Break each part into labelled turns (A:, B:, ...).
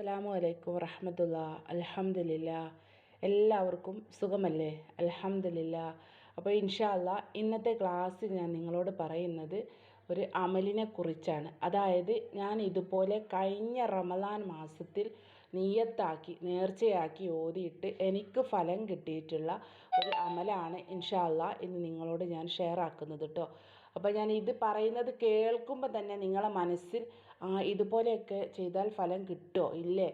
A: അസ്സലാമു അലൈക്കും വറഹമത്തുള്ള. അൽഹംദുലില്ലാ. എല്ലാവർക്കും സുഖമല്ലേ? അൽഹംദുലില്ലാ. അപ്പോൾ ഇൻഷാ അല്ലാ ഇന്നത്തെ ക്ലാസ്സിൽ ഞാൻ നിങ്ങളോട് പറയുന്നത് ഒരു അമലിനെ കുറിച്ചാണ് അതായത് ഞാൻ ഇതുപോലെ കഴിഞ്ഞ റമദാൻ മാസത്തിൽ നീയത്താക്കി നേർച്ചയാക്കി ഓതിയിട്ട് എനിക്ക് ഫലം കിട്ടിയിട്ടുള്ള ഒരു അമലാണ് ഇൻഷാ അല്ലാ ഇന്ന് നിങ്ങളോട് ഞാൻ ഷെയർ ആക്കുന്നത് കേട്ടോ. അപ്പോൾ ഞാൻ ഇത് പറയുന്നത് കേൾക്കുമ്പോൾ തന്നെ നിങ്ങളെ മനസ്സിൽ ഇതുപോലെയൊക്കെ ചെയ്താൽ ഫലം കിട്ടുമോ ഇല്ലേ?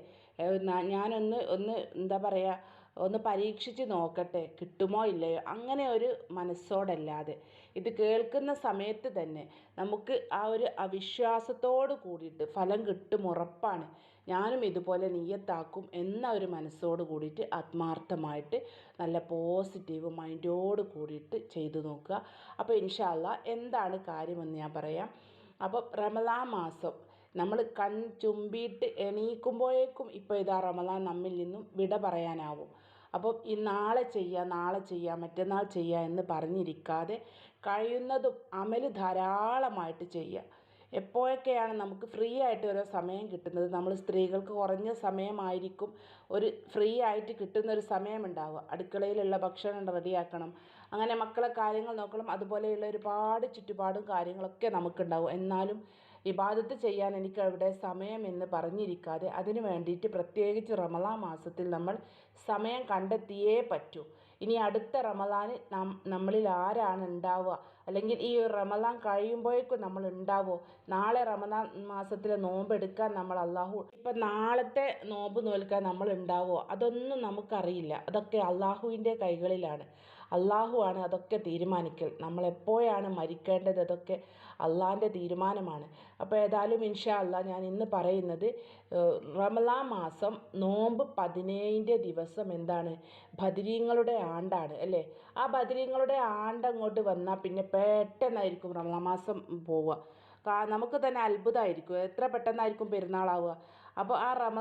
A: ഞാനൊന്ന് ഒന്ന് എന്താ പറയുക ഒന്ന് പരീക്ഷിച്ച് നോക്കട്ടെ കിട്ടുമോ ഇല്ലയോ? അങ്ങനെ ഒരു മനസ്സോടല്ലാതെ. ഇത് കേൾക്കുന്ന സമയത്ത് തന്നെ നമുക്ക് ആ ഒരു അവിശ്വാസത്തോട് കൂടിയിട്ട് ഫലം കിട്ടും ഉറപ്പാണ്. ഞാനും ഇതുപോലെ നീയത്താക്കും എന്ന ഒരു മനസ്സോട് കൂടിയിട്ട് ആത്മാർത്ഥമായിട്ട് നല്ല പോസിറ്റീവ് മൈൻഡോട് കൂടിയിട്ട് ചെയ്തു നോക്കുക. അപ്പോൾ ഇൻഷാല്ല എന്താണ് കാര്യമെന്ന് ഞാൻ പറയാം. അപ്പോൾ റമദാൻ മാസം നമ്മൾ കൺ ചുമ്പിയിട്ട് എണീക്കുമ്പോഴേക്കും ഇപ്പോൾ ഇതാ റമദാൻ നമ്മിൽ നിന്നും വിട പറയാനാവും. അപ്പോൾ ഈ നാളെ ചെയ്യാം നാളെ ചെയ്യാം മറ്റന്നാൾ ചെയ്യാം എന്ന് പറഞ്ഞിരിക്കാതെ കഴിയുന്നതും അമൽ ധാരാളമായിട്ട് ചെയ്യുക എപ്പോഴൊക്കെയാണ് നമുക്ക് ഫ്രീ ആയിട്ട് ഓരോ സമയം കിട്ടുന്നത്? നമ്മൾ സ്ത്രീകൾക്ക് കുറഞ്ഞ സമയമായിരിക്കും ഒരു ഫ്രീ ആയിട്ട് കിട്ടുന്ന ഒരു സമയമുണ്ടാവുക അടുക്കളയിലുള്ള ഭക്ഷണം റെഡിയാക്കണം അങ്ങനെ മക്കളെ കാര്യങ്ങൾ നോക്കണം. അതുപോലെയുള്ള ഒരുപാട് ചുറ്റുപാടും കാര്യങ്ങളൊക്കെ നമുക്കുണ്ടാവും. എന്നാലും ഇബാദത്ത് ചെയ്യാൻ എനിക്ക് അവിടെ സമയം എന്ന് പറഞ്ഞിരിക്കാതെ അതിനു വേണ്ടിയിട്ട് പ്രത്യേകിച്ച് റമളാ മാസത്തിൽ നമ്മൾ സമയം കണ്ടെത്തിയേ പറ്റൂ. ഇനി അടുത്ത റമലാന് നമ്മളിൽ ആരാണ് ഉണ്ടാവുക? അല്ലെങ്കിൽ ഈ റമദാൻ കഴിയുമ്പോഴേക്കും നമ്മൾ ഉണ്ടാവുമോ നാളെ റമലാൻ മാസത്തിലെ നോമ്പ് എടുക്കാൻ നമ്മൾ അള്ളാഹു ഇപ്പം നാളത്തെ നോമ്പ് നോൽക്കാൻ നമ്മൾ ഉണ്ടാവുമോ അതൊന്നും നമുക്കറിയില്ല. അതൊക്കെ അള്ളാഹുവിന്റെ കൈകളിലാണ്. അള്ളാഹു ആണ് അതൊക്കെ തീരുമാനിക്കൽ. നമ്മൾ എപ്പോഴാണ് മരിക്കേണ്ടത് അതൊക്കെ അള്ളാഹിന്റെ തീരുമാനമാണ്. അപ്പോൾ ഏതായാലും ഇൻഷാ അള്ളാ ഞാൻ ഇന്ന് പറയുന്നത് റമലാ മാസം നോമ്പ് പതിനേഴിന്റെ ദിവസം എന്താണ്? ബദരീങ്ങളുടെ ആണ്ടാണ് അല്ലേ? ആ ബദരീങ്ങളുടെ ആണ്ട് അങ്ങോട്ട് വന്നാൽ പിന്നെ പെട്ടെന്നായിരിക്കും റമദാൻ മാസം പോവുക. നമുക്ക് തന്നെ അത്ഭുതമായിരിക്കും എത്ര പെട്ടെന്നായിരിക്കും പെരുന്നാളാവുക? അപ്പോൾ ആ റമ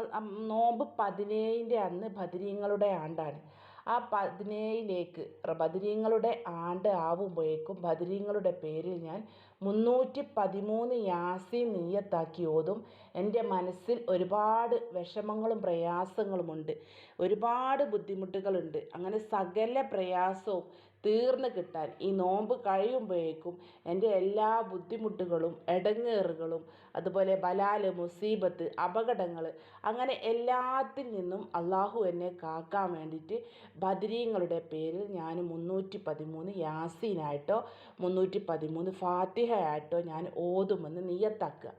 A: നോമ്പ് പതിനേഴിന്റെ അന്ന് ബദരീങ്ങളുടെ ആണ്ടാണ്. ആ പതിനേഴിലേക്ക് ബദരീങ്ങളുടെ ആണ്ട് ആവുമ്പോഴേക്കും ബദരീങ്ങളുടെ പേരിൽ ഞാൻ മുന്നൂറ്റി പതിമൂന്ന് യാസി നീയത്താക്കി ഓതും. എന്റെ മനസ്സിൽ ഒരുപാട് വിഷമങ്ങളും പ്രയാസങ്ങളുമുണ്ട്. ഒരുപാട് ബുദ്ധിമുട്ടുകളുണ്ട്. അങ്ങനെ സകല പ്രയാസവും തീർന്നു കിട്ടാൻ ഈ നോമ്പ് കഴിയുമ്പോഴേക്കും എന്റെ എല്ലാ ബുദ്ധിമുട്ടുകളും ഇടങ്ങേറുകളും അതുപോലെ ബലാൽ മുസീബത്ത് അപകടങ്ങൾ അങ്ങനെ എല്ലാത്തിൽ നിന്നും അള്ളാഹു എന്നെ കാക്കാൻ വേണ്ടിയിട്ട് ബദരീങ്ങളുടെ പേരിൽ ഞാൻ മുന്നൂറ്റി പതിമൂന്ന് യാസീനായിട്ടോ മുന്നൂറ്റി പതിമൂന്ന് ഫാത്തിഹയായിട്ടോ ഞാൻ ഓതുമെന്ന് നിയത്താക്കുക.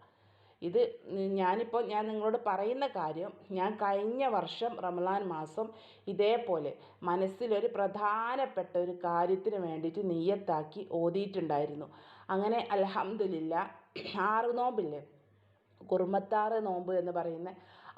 A: ഇത് ഞാനിപ്പോൾ ഞാൻ നിങ്ങളോട് പറയുന്ന കാര്യം ഞാൻ കഴിഞ്ഞ വർഷം റമദാൻ മാസം ഇതേപോലെ മനസ്സിലൊരു പ്രധാനപ്പെട്ട ഒരു കാര്യത്തിന് വേണ്ടിയിട്ട് നെയ്യത്താക്കി ഓതിയിട്ടുണ്ടായിരുന്നു. അങ്ങനെ അൽഹംദുലില്ല ആറ് നോമ്പില്ലേ? കുറുമത്താറ് നോമ്പ് എന്ന് പറയുന്ന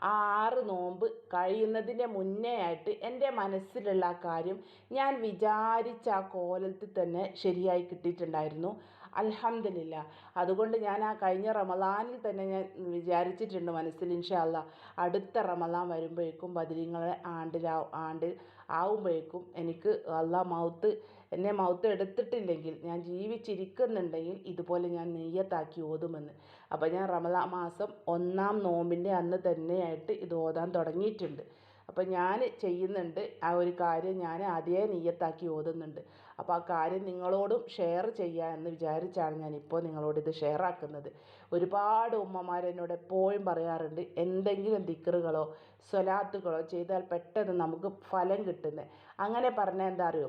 A: ആ ആറ് നോമ്പ് കഴിയുന്നതിന്റെ മുന്നേ ആയിട്ട് എന്റെ മനസ്സിലുള്ള ആ കാര്യം ഞാൻ വിചാരിച്ച ആ കോലത്തിൽ തന്നെ ശരിയായി കിട്ടിയിട്ടുണ്ടായിരുന്നു. അൽഹംദുലില്ല. അതുകൊണ്ട് ഞാൻ ആ കഴിഞ്ഞ റമദാനിൽ തന്നെ ഞാൻ വിചാരിച്ചിട്ടുണ്ട് മനസ്സിൽ ഇൻഷാ അല്ലാ അടുത്ത റമദാൻ വരുമ്പോഴേക്കും ബദരീങ്ങളെ ആണ്ടിലാ ആണ്ടിൽ ആവുമ്പോഴേക്കും എനിക്ക് അല്ല മൗത്ത് എന്നെ മൗത്ത് എടുത്തിട്ടില്ലെങ്കിൽ ഞാൻ ജീവിച്ചിരിക്കുന്നുണ്ടെങ്കിൽ ഇതുപോലെ ഞാൻ നെയ്യത്താക്കി ഓതുമെന്ന്. അപ്പോൾ ഞാൻ റമദാൻ മാസം ഒന്നാം നോമ്പിന്റെ അന്ന് തന്നെയായിട്ട് ഇത് ഓതാൻ തുടങ്ങിയിട്ടുണ്ട്. അപ്പോൾ ഞാൻ ചെയ്യുന്നുണ്ട് ആ ഒരു കാര്യം ഞാൻ അതേ നീയത്താക്കി ഓതുന്നുണ്ട്. അപ്പോൾ ആ കാര്യം നിങ്ങളോടും ഷെയർ ചെയ്യുക എന്ന് വിചാരിച്ചാണ് ഞാൻ ഇപ്പോൾ നിങ്ങളോട് ഇത് ഷെയർ ആക്കുന്നത്. ഒരുപാട് ഉമ്മമാർ എന്നോട് എപ്പോഴും പറയാറുണ്ട് എന്തെങ്കിലും ദിക്റുകളോ സ്വലാത്തുകളോ ചെയ്താൽ പെട്ടെന്ന് നമുക്ക് ഫലം കിട്ടുന്നത് അങ്ങനെ പറഞ്ഞാൽ എന്താ അറിയോ?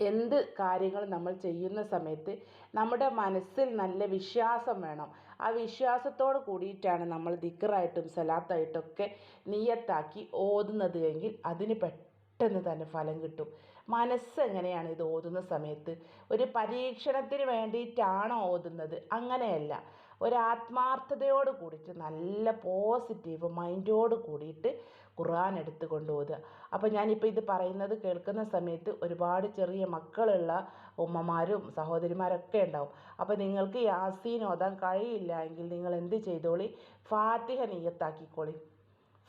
A: എന്ത് കാര്യങ്ങൾ നമ്മൾ ചെയ്യുന്ന സമയത്ത് നമ്മുടെ മനസ്സിൽ നല്ല വിശ്വാസം വേണം. ആ വിശ്വാസത്തോട് കൂടിയിട്ടാണ് നമ്മൾ ദിക്കറായിട്ടും സലാത്തായിട്ടൊക്കെ നീയത്താക്കി ഓതുന്നത് എങ്കിൽ അതിന് പെട്ടെന്ന് തന്നെ ഫലം കിട്ടും. മനസ്സ് എങ്ങനെയാണ് ഇത് ഓതുന്ന സമയത്ത്? ഒരു പരീക്ഷണത്തിന് വേണ്ടിയിട്ടാണോ ഓതുന്നത്? അങ്ങനെയല്ല. ഒരാത്മാർത്ഥതയോട് കൂടിയിട്ട് നല്ല പോസിറ്റീവ് മൈൻഡോട് കൂടിയിട്ട് ഖുർആൻ എടുത്തുകൊണ്ട് ഓതുക അപ്പോൾ ഞാനിപ്പോൾ ഇത് പറയുന്നത് കേൾക്കുന്ന സമയത്ത് ഒരുപാട് ചെറിയ മക്കളുള്ള ഉമ്മമാരും സഹോദരിമാരൊക്കെ ഉണ്ടാവും. അപ്പോൾ നിങ്ങൾക്ക് യാസീൻ ഓതാൻ കഴിയില്ല എങ്കിൽ നിങ്ങൾ എന്ത് ചെയ്തോളി? ഫാത്തിഹ നീയത്താക്കിക്കോളി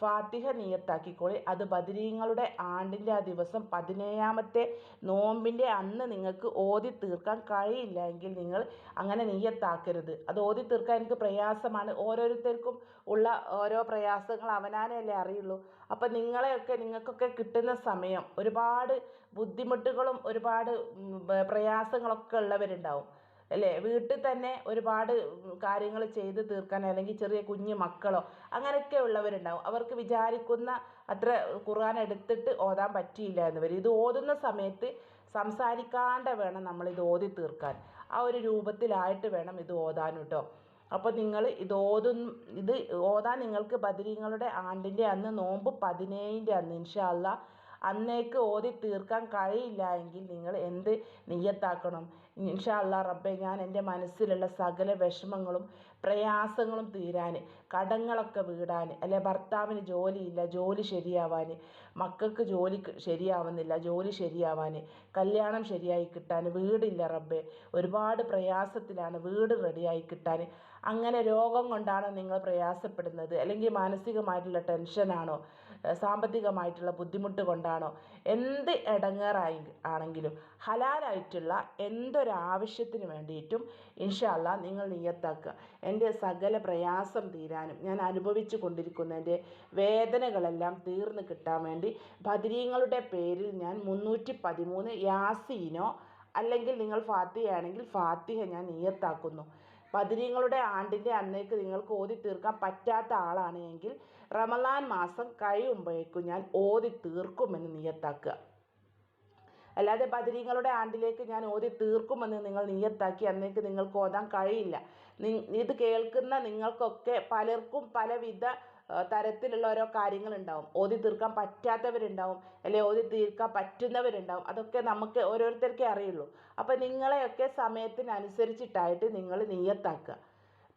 A: ഫാത്തിഹ നിയത്താക്കിക്കോളി. അത് ബദരീങ്ങളുടെ ആണ്ടിന്റെ ആ ദിവസം പതിനേഴാമത്തെ നോമ്പിന്റെ അന്ന് നിങ്ങൾക്ക് ഓതി തീർക്കാൻ കഴിയില്ല എങ്കിൽ നിങ്ങൾ അങ്ങനെ നിയത്താക്കരുത്. അത് ഓതി തീർക്കാൻ എനിക്ക് പ്രയാസമാണ്. ഓരോരുത്തർക്കും ഉള്ള ഓരോ പ്രയാസങ്ങൾ അവനാനല്ലേ അറിയുള്ളൂ. അപ്പം നിങ്ങളെയൊക്കെ നിങ്ങൾക്കൊക്കെ കിട്ടുന്ന സമയം ഒരുപാട് ബുദ്ധിമുട്ടുകളും ഒരുപാട് പ്രയാസങ്ങളൊക്കെ ഉള്ളവരുണ്ടാവും. അല്ലേ? വീട്ടിൽ തന്നെ ഒരുപാട് കാര്യങ്ങൾ ചെയ്ത് തീർക്കാൻ അല്ലെങ്കിൽ ചെറിയ കുഞ്ഞു മക്കളോ അങ്ങനെയൊക്കെ ഉള്ളവരുണ്ടാവും അവർക്ക് വിചാരിക്കുന്ന അത്ര ഖുർആൻ എടുത്തിട്ട് ഓതാൻ പറ്റിയില്ല എന്ന് വരും. ഇത് ഓതുന്ന സമയത്ത് സംസാരിക്കാണ്ട് വേണം നമ്മൾ ഇത് ഓതി തീർക്കാൻ. ആ ഒരു രൂപത്തിലായിട്ട് വേണം ഇത് ഓതാൻ കേട്ടോ. അപ്പോൾ നിങ്ങൾ ഇത് ഓതും ഇത് ഓതാൻ നിങ്ങൾക്ക് ബദരീങ്ങളുടെ ആണ്ടിന്റെ അന്ന് നോമ്പ് പതിനേഴിന്റെ അന്ന് ഇൻഷാ അല്ലാ അന്നേക്ക് ഓതി തീർക്കാൻ കഴിയില്ല എങ്കിൽ നിങ്ങൾ എന്ത് നിയ്യത്താക്കണം? ഇൻഷാ അല്ലാ റബ്ബെ ഞാൻ എന്റെ മനസ്സിലുള്ള സകല വിഷമങ്ങളും പ്രയാസങ്ങളും തീരാൻ കടങ്ങളൊക്കെ വീടാൻ അല്ലെ ഭർത്താവിന് ജോലിയില്ല ജോലി ശരിയാവാൻ മക്കൾക്ക് ജോലി ശരിയാവുന്നില്ല ജോലി ശരിയാവാൻ കല്യാണം ശരിയായി കിട്ടാൻ വീടില്ല റബ്ബെ ഒരുപാട് പ്രയാസത്തിലാണ് വീട് റെഡിയായി കിട്ടാൻ അങ്ങനെ രോഗം കൊണ്ടാണോ നിങ്ങൾ പ്രയാസപ്പെടുന്നത്. അല്ലെങ്കിൽ മാനസികമായിട്ടുള്ള ടെൻഷനാണോ? സാമ്പത്തികമായിട്ടുള്ള ബുദ്ധിമുട്ട് കൊണ്ടാണോ? എന്ത് ഇടങ്ങേറായി ആണെങ്കിലും ഹലാലായിട്ടുള്ള എന്തൊരാവശ്യത്തിന് വേണ്ടിയിട്ടും ഇൻഷാല്ല നിങ്ങൾ നിയത്താക്കുക. എന്റെ സകല പ്രയാസം തീരാനും ഞാൻ അനുഭവിച്ചു കൊണ്ടിരിക്കുന്ന എന്റെ വേദനകളെല്ലാം തീർന്നു കിട്ടാൻ വേണ്ടി ബദരീങ്ങളുടെ പേരിൽ ഞാൻ മുന്നൂറ്റി പതിമൂന്ന് യാസീനോ അല്ലെങ്കിൽ നിങ്ങൾ ഫാത്തിഹയാണെങ്കിൽ ഫാത്തിഹ ഞാൻ നിയത്താക്കുന്നു. ബദരീങ്ങളുടെ ആണ്ടിന്റെ അന്നേക്ക് നിങ്ങൾക്ക് ഓതി തീർക്കാൻ പറ്റാത്ത ആളാണ് എങ്കിൽ റമലാൻ മാസം കഴിയുമ്പോഴേക്കും ഞാൻ ഓതി തീർക്കുമെന്ന് നിയത്താക്കുക. അല്ലാതെ ബദരീങ്ങളുടെ ആണ്ടിലേക്ക് ഞാൻ ഓതി തീർക്കുമെന്ന് നിങ്ങൾ നിയത്താക്കി അന്നേക്ക് നിങ്ങൾക്ക് ഓതാൻ കഴിയില്ല. ഇത് കേൾക്കുന്ന നിങ്ങൾക്കൊക്കെ പലർക്കും പലവിധ തരത്തിലുള്ള ഓരോ കാര്യങ്ങളുണ്ടാവും. ഓതി തീർക്കാൻ പറ്റാത്തവരുണ്ടാവും അല്ലെ ഓതി തീർക്കാൻ പറ്റുന്നവരുണ്ടാവും. അതൊക്കെ നമുക്ക് ഓരോരുത്തർക്കേ അറിയുള്ളൂ. അപ്പം നിങ്ങളെയൊക്കെ സമയത്തിനനുസരിച്ചിട്ടായിട്ട് നിങ്ങൾ നിയത്താക്കുക.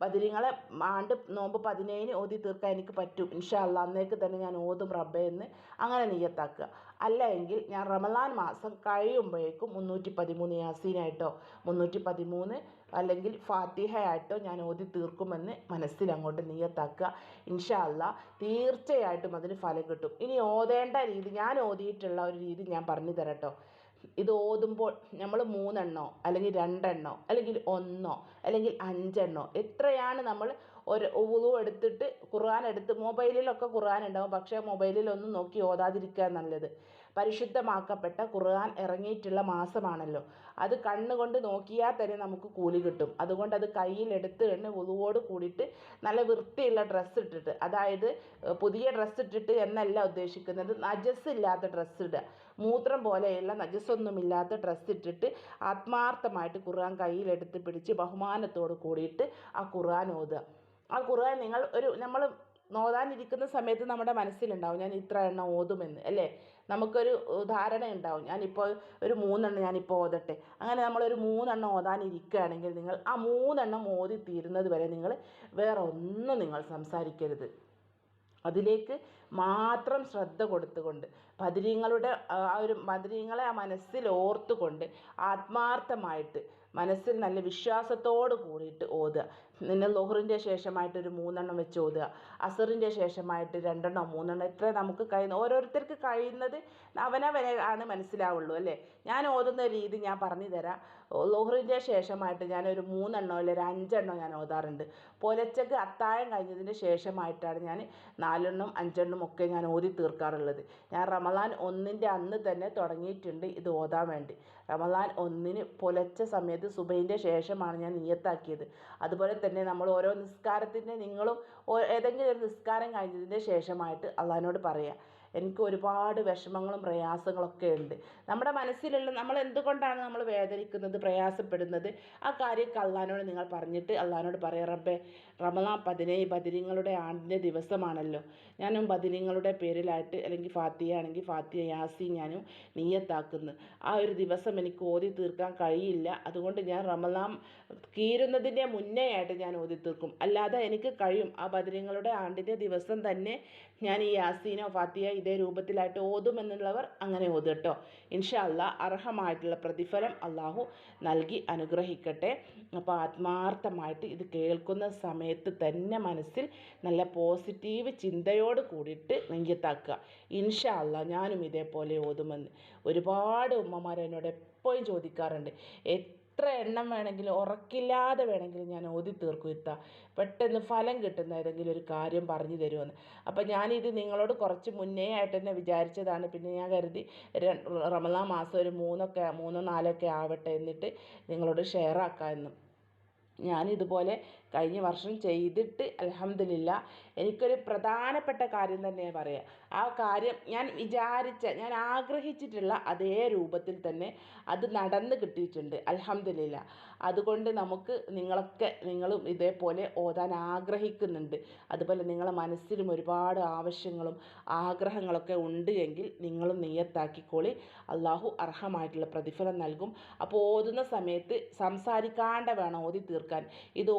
A: ബദരീങ്ങളെ ആണ്ട് നോമ്പ് പതിനേഴിന് ഓതി തീർക്കാൻ എനിക്ക് പറ്റും. ഇൻഷാ അല്ലാ അന്നേക്ക് തന്നെ ഞാൻ ഓതും റബ്ബേ എന്ന് അങ്ങനെ നിയ്യത്താക്കുക. അല്ല എങ്കിൽ ഞാൻ റമലാൻ മാസം കഴിയുമ്പോഴേക്കും മുന്നൂറ്റി പതിമൂന്ന് യാസീനായിട്ടോ മുന്നൂറ്റി പതിമൂന്ന് അല്ലെങ്കിൽ ഫാത്തിഹയായിട്ടോ ഞാൻ ഓതി തീർക്കുമെന്ന് മനസ്സിൽ അങ്ങോട്ട് നിയ്യത്താക്കുക. ഇൻഷാ അല്ലാ തീർച്ചയായിട്ടും അതിന് ഫലം കിട്ടും. ഇനി ഓതേണ്ട രീതി ഞാൻ ഓതിയിട്ടുള്ള ഒരു രീതി ഞാൻ പറഞ്ഞു തരട്ടോ. ഇത് ഓതുമ്പോൾ നമ്മൾ മൂന്നെണ്ണോ അല്ലെങ്കിൽ രണ്ടെണ്ണോ അല്ലെങ്കിൽ ഒന്നോ അല്ലെങ്കിൽ അഞ്ചെണ്ണോ എത്രയാണ് നമ്മൾ ഒരു ഉളു എടുത്തിട്ട് ഖുർആൻ എടുത്ത് മൊബൈലിലൊക്കെ ഖുർആൻ ഉണ്ടാവും. പക്ഷേ മൊബൈലിലൊന്നും നോക്കി ഓതാതിരിക്കുക നല്ലത്. പരിശുദ്ധമാക്കപ്പെട്ട ഖുർആൻ ഇറങ്ങിയിട്ടുള്ള മാസമാണല്ലോ. അത് കണ്ണുകൊണ്ട് നോക്കിയാൽ തന്നെ നമുക്ക് കൂലി കിട്ടും. അതുകൊണ്ട് അത് കയ്യിലെടുത്ത് തന്നെ ഒതുവോട് കൂടിയിട്ട് നല്ല വൃത്തിയുള്ള ഡ്രസ്സ് ഇട്ടിട്ട് അതായത് പുതിയ ഡ്രസ്സ് ഇട്ടിട്ട് എന്നല്ല ഉദ്ദേശിക്കുന്നത്. നജസ് ഇല്ലാത്ത ഡ്രസ്സ് ഇടുക. മൂത്രം പോലെയുള്ള നജസ്സൊന്നുമില്ലാത്ത ഡ്രസ്സ് ഇട്ടിട്ട് ആത്മാർത്ഥമായിട്ട് ഖുർആൻ കയ്യിലെടുത്ത് പിടിച്ച് ബഹുമാനത്തോട് കൂടിയിട്ട് ആ ഖുർആൻ ഓതുക. ആ ഖുർആൻ നിങ്ങൾ ഒരു നമ്മൾ നോതാനിരിക്കുന്ന സമയത്ത് നമ്മുടെ മനസ്സിലുണ്ടാവും ഞാൻ ഇത്ര എണ്ണം ഓതുമെന്ന് അല്ലേ? നമുക്കൊരു ധാരണ ഉണ്ടാവും. ഞാനിപ്പോൾ ഒരു മൂന്നെണ്ണം ഞാനിപ്പോൾ ഓതട്ടെ. അങ്ങനെ നമ്മളൊരു മൂന്നെണ്ണം ഓതാനിരിക്കുകയാണെങ്കിൽ നിങ്ങൾ ആ മൂന്നെണ്ണം ഓതി തീരുന്നത് വരെ നിങ്ങൾ വേറെ ഒന്നും നിങ്ങൾ സംസാരിക്കരുത്. അതിലേക്ക് മാത്രം ശ്രദ്ധ കൊടുത്തുകൊണ്ട് ബദരീങ്ങളുടെ ആ ഒരു ബദരീങ്ങളെ ആ മനസ്സിൽ ഓർത്തുകൊണ്ട് ആത്മാർത്ഥമായിട്ട് മനസ്സിൽ നല്ല വിശ്വാസത്തോട് കൂടിയിട്ട് ഓതുക. പിന്നെ ലോഹറിന്റെ ശേഷമായിട്ട് ഒരു മൂന്നെണ്ണം വെച്ച് ഓതുക. അസറിന്റെ ശേഷമായിട്ട് രണ്ടെണ്ണം മൂന്നെണ്ണം എത്ര നമുക്ക് കഴിയുന്ന ഓരോരുത്തർക്ക് കഴിയുന്നത് അവനവനെ ആണ് മനസ്സിലാവുള്ളൂ അല്ലേ? ഞാൻ ഓതുന്ന രീതി ഞാൻ പറഞ്ഞു തരാം. ലൊഹറിന്റെ ശേഷമായിട്ട് ഞാനൊരു മൂന്നെണ്ണോ അല്ലെങ്കിൽ ഒരു അഞ്ചെണ്ണോ ഞാൻ ഓതാറുണ്ട്. പുലച്ചക്ക് അത്താഴം കഴിഞ്ഞതിന് ശേഷമായിട്ടാണ് ഞാൻ നാലെണ്ണം അഞ്ചെണ്ണം ഒക്കെ ഞാൻ ഓതി തീർക്കാറുള്ളത്. ഞാൻ റമദാൻ ഒന്നിന്റെ അന്ന് തന്നെ തുടങ്ങിയിട്ടുണ്ട് ഇത് ഓതാൻ വേണ്ടി. റമദാൻ ഒന്നിന് പുലച്ച സമയത്ത് സുബൈന്റെ ശേഷമാണ് ഞാൻ നിയത്താക്കിയത്. അതുപോലെ തന്നെ നമ്മൾ ഓരോ നിസ്കാരത്തിന്റെ നിങ്ങളും ഏതെങ്കിലും ഒരു നിസ്കാരം കഴിഞ്ഞതിന്റെ ശേഷമായിട്ട് അള്ളഹാനോട് പറയുക എനിക്ക് ഒരുപാട് വിഷമങ്ങളും പ്രയാസങ്ങളൊക്കെ ഉണ്ട്. നമ്മുടെ മനസ്സിലുള്ള നമ്മൾ എന്തുകൊണ്ടാണ് നമ്മൾ വേദനിക്കുന്നത് പ്രയാസപ്പെടുന്നത്? ആ കാര്യമൊക്കെ അള്ളഹാനോട് നിങ്ങൾ പറഞ്ഞിട്ട് അള്ളഹാനോട് പറയാം റബ്ബേ റമദാൻ പതിനേഴ് ബദിരിങ്ങളുടെ ആണ്ടിന്റെ ദിവസമാണല്ലോ. ഞാനും ബദിരിങ്ങളുടെ പേരിലായിട്ട് അല്ലെങ്കിൽ ഫാത്തിയ ആണെങ്കിൽ ഫാത്തിയ യാസി ഞാനും നീയത്താക്കുന്നു. ആ ഒരു ദിവസം എനിക്ക് ഓതി തീർക്കാൻ കഴിയില്ല. അതുകൊണ്ട് ഞാൻ റമദാൻ കീരുന്നതിന്റെ മുന്നേ ആയിട്ട് ഞാൻ ഓതി തീർക്കും. അല്ലാതെ എനിക്ക് കഴിയും. ആ ബദിരിങ്ങളുടെ ആണ്ടിന്റെ ദിവസം തന്നെ ഞാൻ ഈ യാസീനോ ഫാത്തിയ ഇതേ രൂപത്തിലായിട്ട് ഓതും എന്നുള്ളവർ അങ്ങനെ കേട്ടോ ഇൻഷാ അല്ലാ അർഹമായിട്ടുള്ള പ്രതിഫലം അള്ളാഹു നൽകി അനുഗ്രഹിക്കട്ടെ. അപ്പോൾ ആത്മാർത്ഥമായിട്ട് ഇത് കേൾക്കുന്ന സമയത്ത് തന്നെ മനസ്സിൽ നല്ല പോസിറ്റീവ് ചിന്തയോട് കൂടിയിട്ട് നെഞ്ചത്താക്കുക ഇൻഷാ അല്ലാ ഞാനും ഇതേപോലെ ഓതുമെന്ന്. ഒരുപാട് ഉമ്മമാർ എന്നോട് എപ്പോഴും ചോദിക്കാറുണ്ട്. എത്ര എണ്ണം വേണമെങ്കിലും ഉറക്കില്ലാതെ വേണമെങ്കിലും ഞാൻ ഓതി തീർക്കും ഇത്ത. പെട്ടെന്ന് ഫലം കിട്ടുന്ന ഏതെങ്കിലും ഒരു കാര്യം പറഞ്ഞു തരുമെന്ന് അപ്പം ഞാനിത് നിങ്ങളോട് കുറച്ച് മുന്നേ ആയിട്ട് തന്നെ വിചാരിച്ചതാണ്. പിന്നെ ഞാൻ കരുതി റമദാൻ മാസം ഒരു മൂന്നൊക്കെ മൂന്നോ നാലോ ഒക്കെ ആവട്ടെ എന്നിട്ട് നിങ്ങളോട് ഷെയർ ഞാൻ ഞാനിതുപോലെ കഴിഞ്ഞ വർഷം ചെയ്തിട്ട് അലഹമില്ല എനിക്കൊരു പ്രധാനപ്പെട്ട കാര്യം തന്നെ പറയാം. ആ കാര്യം ഞാൻ വിചാരിച്ച ഞാൻ ആഗ്രഹിച്ചിട്ടുള്ള അതേ രൂപത്തിൽ തന്നെ അത് നടന്ന് കിട്ടിയിട്ടുണ്ട്. അലഹമില്ല അതുകൊണ്ട് നമുക്ക് നിങ്ങളൊക്കെ നിങ്ങളും ഇതേപോലെ ഓതാൻ ആഗ്രഹിക്കുന്നുണ്ട്. അതുപോലെ നിങ്ങളെ മനസ്സിലും ഒരുപാട് ആവശ്യങ്ങളും ആഗ്രഹങ്ങളൊക്കെ ഉണ്ട് എങ്കിൽ നിങ്ങളും നെയ്യത്താക്കിക്കോളി. അള്ളാഹു അർഹമായിട്ടുള്ള പ്രതിഫലം നൽകും. അപ്പോൾ ഓതുന്ന സമയത്ത് സംസാരിക്കാണ്ട വേണം ഓതി തീർക്കാൻ. ഇത്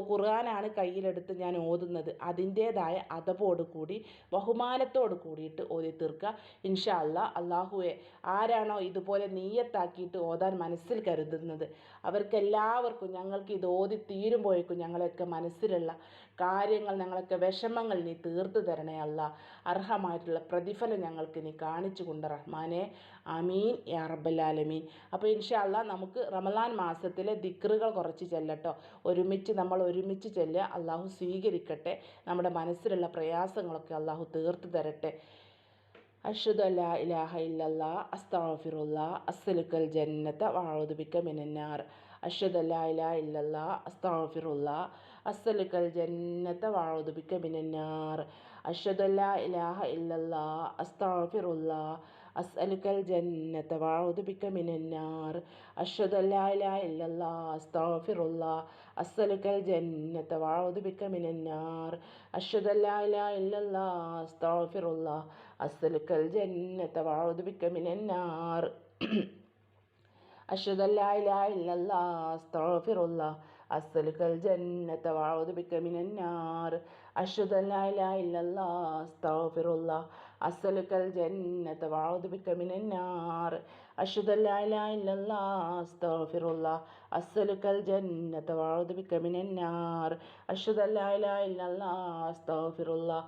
A: ഖുർആനാണ് കയ്യിലെടുത്ത് ഞാൻ ഓതുന്നത്. അതിന്റേതായ അതപോട് കൂടി ബഹുമാനത്തോട് കൂടിയിട്ട് ഓതി തീർക്കുക ഇൻഷാ അല്ലാ അള്ളാഹുവെ ആരാണോ ഇതുപോലെ നീയത്താക്കിയിട്ട് ഓതാൻ മനസ്സിൽ കരുതുന്നത് അവർക്കെല്ലാവർക്കും ഞങ്ങൾക്ക് ഇത് ഓതി തീരുമ്പോഴേക്കും ഞങ്ങളെയൊക്കെ മനസ്സിലുള്ള കാര്യങ്ങൾ ഞങ്ങളൊക്കെ വിഷമങ്ങൾ നീ തീർത്തു തരണേ അല്ല അർഹമായിട്ടുള്ള പ്രതിഫലം ഞങ്ങൾക്ക് നീ കാണിച്ചു കൊണ്ട് റഹ്മാനെ. അമീൻ യാ റബ്ബലാലമീൻ അപ്പോൾ ഇൻഷാ അല്ലാ നമുക്ക് റമലാൻ മാസത്തിലെ ദിക്റുകൾ കുറച്ച് ചെല്ലട്ടോ. ഒരുമിച്ച് നമ്മൾ ഒരുമിച്ച് ചെല്ലുക. അള്ളാഹു സ്വീകരിക്കട്ടെ. നമ്മുടെ മനസ്സിലുള്ള പ്രയാസങ്ങളൊക്കെ അള്ളാഹു തീർത്തു തരട്ടെ. അഷ്ഹദു അല്ലാ ഇലാഹ ഇല്ലല്ലാ അസ്താഫിറുല്ലാ അസ്സലുക്കൽ ജന്നത. വഅഊദു ബിക മിനന്നാർ അഷ്ഹദു അല്ലാ ഇലാഹ ഇല്ലല്ലാ അസ്താഫിറുല്ലാ അസ്സലുക്കൽ ജന്നത. വഅഊദു ബിക മിനന്നാർ അഷദുല്ല ഇലാഹ ഇല്ലല്ലാ അസ്താഫിറുല്ല അസ്അലുക്കൽ ജന്നത്ത വാഴുദിക്ക മിനന്നാർ അഷദുല്ല ഇലാഹ ഇല്ലല്ലാ അസ്താഫിറുല്ല അസ്അലുക്കൽ ജന്നത്ത വാഴുദിക്ക മിനന്നാർ അഷദുല്ല ഇലാഹ ഇല്ലല്ലാ അസ്താഫിറുല്ല അസ്അലുക്കൽ ജന്നത്ത വാഴുദിക്ക മിനന്നാർ أشهد أن لا إله إلا الله أستغفر الله أسألك الجنة അഷ്ഹദു അൻ ലാ ഇലാഹ ഇല്ലല്ലാഹ് അസ്തഗ്ഫിറുല്ലാഹ് അസ്സലുക്കൽ ജന്നത വഅഊദു ബിക അൻ ലാ ഇലാഹ ഇല്ലല്ലാഹ് അസ്തഗ്ഫിറുല്ലാഹ് ജന്നത വഅഊദു ബിക അൻ ലാ ഇലാഹ ഇല്ലല്ലാഹ് അസ്തഗ്ഫിറുല്ലാഹ്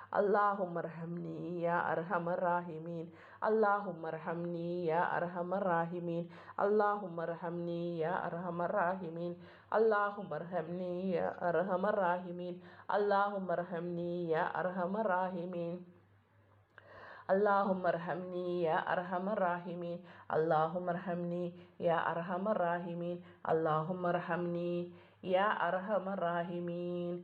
A: اللهم ارحمني يا أرحم الراحمين. اللهم ارحمني يا أرحم الراحمين. اللهم ارحمني يا أرحم الراحمين. اللهم ارحمني يا أرحم الراحمين. اللهم ارحمني يا أرحم الراحمين. اللهم ارحمني يا أرحم الراحمين. اللهم ارحمني يا أرحم الراحمين. اللهم ارحمني يا أرحم الراحمين.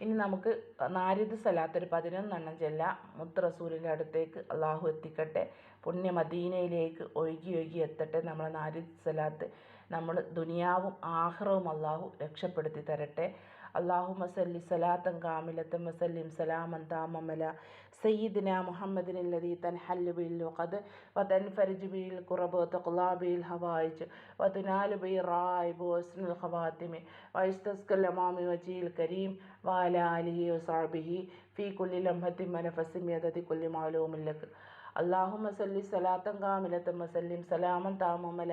A: ഇനി നമുക്ക് നാരിദ് സലാത്ത് ഒരു പതിനൊന്നെണ്ണം ചെല്ലാം. മുത്ത് റസൂലിന്റെ അടുത്തേക്ക് അള്ളാഹു എത്തിക്കട്ടെ. പുണ്യ മദീനയിലേക്ക് ഒഴുകി ഒഴുകി എത്തട്ടെ. നമ്മളെ നാരിദ് സലാത്ത് നമ്മൾ ദുനിയാവും ആഹ്റവും അള്ളാഹു രക്ഷപ്പെടുത്തി തരട്ടെ. അള്ളാഹു മസല്ലി സലാത്തൻ കാമിലത്തൻ വസല്ലിം സലാമൻ താമമല. സയ്യിദിന മുഹമ്മദിൻ ലതി തൻ ഹല്ലുബിൽ വഖദ് വതൻ ഫരിജുബിൽ കുറബ് തഖ്ലാബിൽ ഹവായിജ് വതുനാലുബി റായ് ബോസ്നുൽ ഖവാത്തിമി വൈസ്തസ്കൽ അമാമി വജീൽ കരീം വാല അലിഹി വസാബിഹി ഫി കുല്ലി ലംഹത്തിൻ മനഫസിം യദതി കുല്ലി മാലൂമില്ലക്ക് അള്ളാഹു മസല്ലി സലാത്തൻ കാമിലത്തൻ വസല്ലിം സലാമൻ താമമല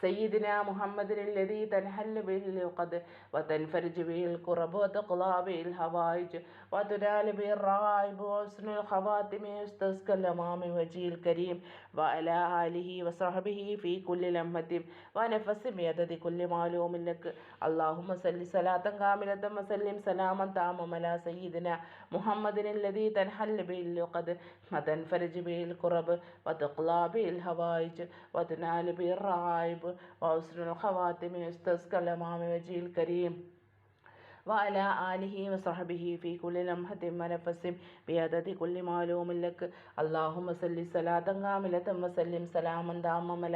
A: سيدنا محمد الذي تنحل به العقد وتنفرج به الكرب وتقضى به الحوائج وتنال به الرغائب وحسن الخواتم يستسقى الأمام وجهه الكريم وعلى آله وصحبه في كل لمحة ونفس بعدد كل معلوم لك اللهم صل صلاة كاملة وسلم سلاما تاما على سيدنا محمد الذي تنحل به العقد وتنفرج به الكرب وتقضى به الحوائج وتنال به الرغائب وحسن الخواتم يستسقى الأمام وجهه الكريم വഅല ആലിഹി വസഹബിഹി ഫി കുല്ലി ലംഹത്തിൻ വനഫസിം ബിയദതി കുല്ലി മാലൂമിൻ ലക് അല്ലാഹുമ്മ സല്ലി സലാതൻ കാമിലതൻ വസല്ലിം സലാമൻ ദാമമല.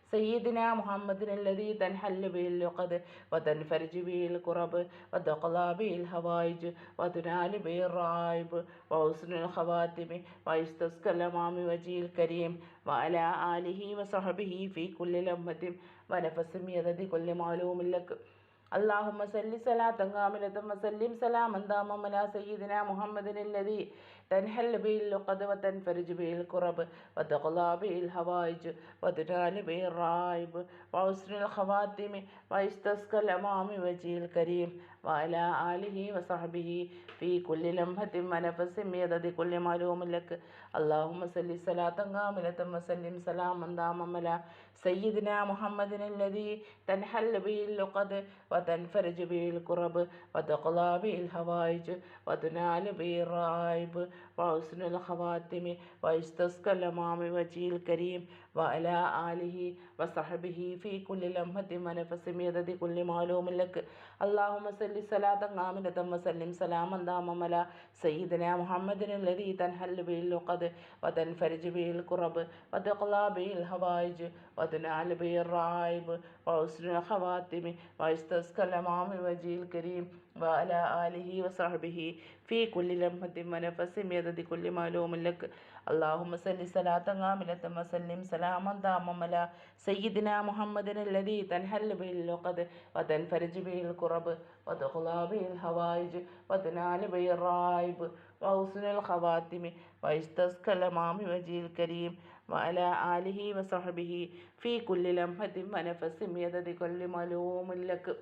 A: سيدنا محمد الذي تنحل به اللقد وتنفرج به الكرب وتقضى به الحوائج وتنال به الرعائب وحسن الخواتم ويستسقى الأمام وجه الكريم وعلى آله وصحبه في كل لمحة ونفس بعدد كل معلوم لك اللهم صل صلاة كاملة وسلم سلاما داما على سيدنا محمد الذي تنحل به اللقد وتنفرج به الكرب وتقضى به الحوائج وتنال به الرائب وحسن الخواتم ويستسقى الأمام وجه الكريم وعلى آله وصحبه في كل لمحة ونفس بعدد كل معلوم لك اللهم صل صلاة كاملة وسلم سلاما داما على سيدنا محمد الذي تنحل به اللقد وتنفرج به الكرب وتقضى به الحوائج وتنال به الرائب وحسن الخواتم ويستسقى الأمام وجه الكريم وعلى آله وصحبه في كل لمحة ونفس بعدد كل معلوم لك اللهم صل صلاة كاملة وسلم سلاما داما على سيدنا محمد الذي تنحل به اللقد وتنفرج به الكرب وتقضى به الحوائج وتنال به الرعائب وحسن الخواتم ويستسقى الأمام وجه الكريم وعلى آله وصحبه في كل لمحة ونفس بعدد كل معلوم لك اللهم صل صلاة كاملة وسلم سلاما داما على سيدنا محمد الذي تنحل به اللقد وتنفرج به الكرب وتقضى به الحوائج وتنال به الرائب وحسن الخواتم ويستسقى الأمام وجه الكريم وعلى آله وصحبه في كل لمحة ونفس بعدد كل معلوم لك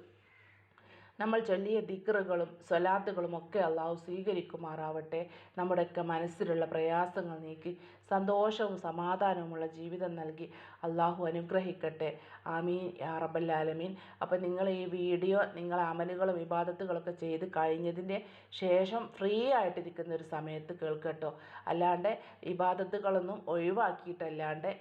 A: നമ്മൾ ചൊല്ലിയ ദിക്റുകളും സ്വലാത്തുകളും ഒക്കെ അള്ളാഹു സ്വീകരിക്കുമാറാവട്ടെ. നമ്മുടെയൊക്കെ മനസ്സിലുള്ള പ്രയാസങ്ങൾ നീക്കി സന്തോഷവും സമാധാനവുമുള്ള ജീവിതം നൽകി അള്ളാഹു അനുഗ്രഹിക്കട്ടെ. ആമീൻ. യാ റബ്ബല്ലാലമീൻ അപ്പോൾ നിങ്ങൾ ഈ വീഡിയോ നിങ്ങൾ അമലുകളും വിവാദത്തുകളൊക്കെ ചെയ്ത് കഴിഞ്ഞതിന്റെ ശേഷം ഫ്രീ ആയിട്ടിരിക്കുന്ന ഒരു സമയത്ത് കേൾക്കട്ടോ. അല്ലാണ്ട് ഇബാദത്തുകളൊന്നും ഒഴിവാക്കിയിട്ടല്ലാണ്ട്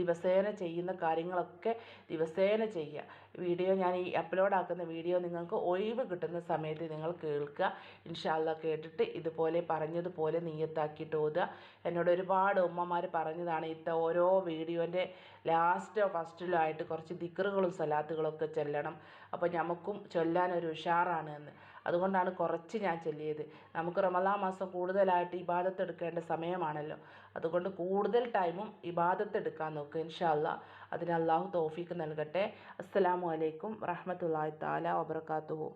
A: ദിവസേന ചെയ്യുന്ന കാര്യങ്ങളൊക്കെ ദിവസേന ചെയ്യുക. വീഡിയോ ഞാൻ ഈ അപ്ലോഡ് ആക്കുന്ന വീഡിയോ നിങ്ങൾക്ക് ഒഴിവ് കിട്ടുന്ന സമയത്ത് നിങ്ങൾ കേൾക്കുക. ഇൻഷാല്ല കേട്ടിട്ട് ഇതുപോലെ പറഞ്ഞതുപോലെ നീയത്താക്കിയിട്ട് ഓതുക. എന്നോട് ഒരുപാട് ഉമ്മമാർ പറഞ്ഞതാണ് ഇത്ത ഓരോ വീഡിയോന്റെ ലാസ്റ്റോ ഫസ്റ്റിലോ ആയിട്ട് കുറച്ച് ദിക്കറുകളും സലാത്തുകളും ഒക്കെ ചെല്ലണം. അപ്പോൾ നമുക്കും ചൊല്ലാനൊരു ഉഷാറാണ് എന്ന്. അതുകൊണ്ടാണ് കുറച്ച് ഞാൻ ചൊല്ലിയത്. നമുക്ക് റമദാൻ മാസം കൂടുതലായിട്ട് ഇബാദത്ത് എടുക്കേണ്ട സമയമാണല്ലോ. അതുകൊണ്ട് കൂടുതൽ ടൈമും ഇബാദത്ത് എടുക്കാൻ നോക്കുക ഇൻഷാല്ല അതിന് അള്ളാഹു തോഫീക്ക് നൽകട്ടെ. അസ്സലാമു അലൈക്കും വറഹമത്തല്ലാഹി താല വബർക്കാത്തുഹു